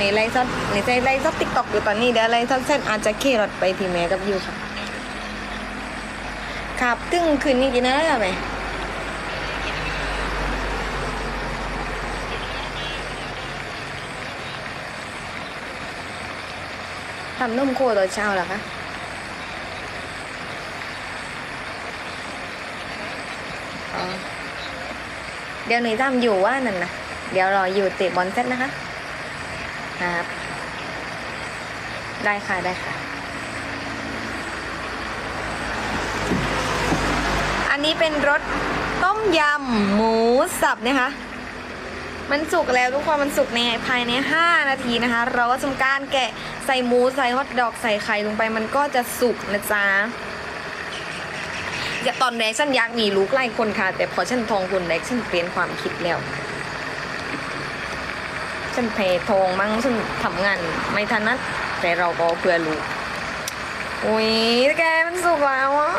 ในไลฟ์สดในใจไลฟ์สดติ๊กต็อกอยู่ตอนนี้เดี๋ยวไลฟ์สดเสร็จอาจจะขี่รถไปที่แม่กับยูค่ะครับตึงคืนนี้กินอะไรไหมทำนมโคตอนเช้าหรอคะเดี๋ยวหนูทำอยู่ว่านั่นนะเดี๋ยวรออยู่เตะบอลเสร็จนะคะ ครับ ได้ค่ะ ได้ค่ะ อันนี้เป็นรสต้มยำหมูสับนะคะ มันสุกแล้วทุกคนมันสุกในภายใน 5 นาทีนะคะ เราก็ทำการแกะใส่หมูใส่ฮอทดอกใส่ไข่ลงไปมันก็จะสุกนะจ๊ะอย่าตอนแรกฉันอยากมีลูกไล่คนค่ะ แต่พอฉันทองคนแรกฉันเปลี่ยนความคิดแล้ว ฉันเพทองมั้งฉันทำงานไม่ทันนัดแต่เราก็เพื่อลูกอุ้ยแกมันสุกแล้วอะ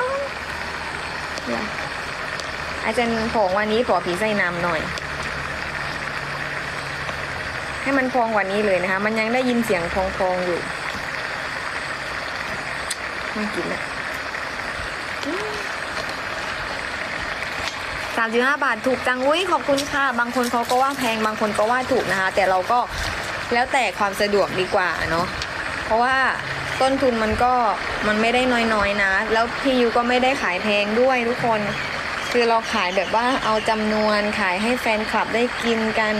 อาจารย์ผงวันนี้ขอผีใส่น้ำหน่อย ให้มันพองกว่านี้เลยนะคะ มันยังได้ยินเสียงพองๆอยู่น่ากินอะ สามสิบห้าบาทถูกจังอุ้ยขอบคุณค่ะ บางคนเขาก็ว่าแพงบางคนก็ว่าถูกนะคะ แต่เราก็แล้วแต่ความสะดวกดีกว่าเนาะเพราะว่าต้นทุนมันก็มันไม่ได้น้อยๆนะ แล้วพี่ยูก็ไม่ได้ขายแพงด้วยทุกคน คือเราขายแบบว่าเอาจำนวนขายให้แฟนคลับได้กินกัน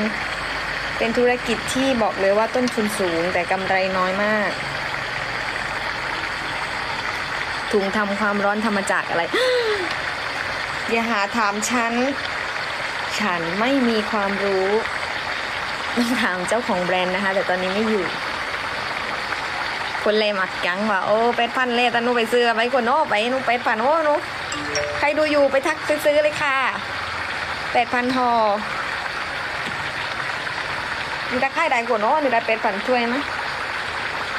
เป็นธุรกิจที่บอกเลยว่าต้นทุนสูงแต่กำไรน้อยมาก ถุงทำความร้อนทำมจากอะไร อย่าหาถามฉัน ฉันไม่มีความรู้ต้องถามเจ้าของแบรนด์นะคะ แต่ตอนนี้ไม่อยู่ คนเลมักยังว่าโอ้เป็ดพันเล่ตะหนูไปซื้อไปคนโอ้ไปนูเป็ดพันโอ้หนูใครดูอยู่ไปทักไปซื้อเลยค่ะเป็ดพันทอมีตะไคร่ได้กว่าเนาะนี่ได้เป็ดฝันช่วยไหม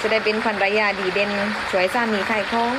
จะได้เป็นภรรยาดีเด่นช่วยสามีไขายของ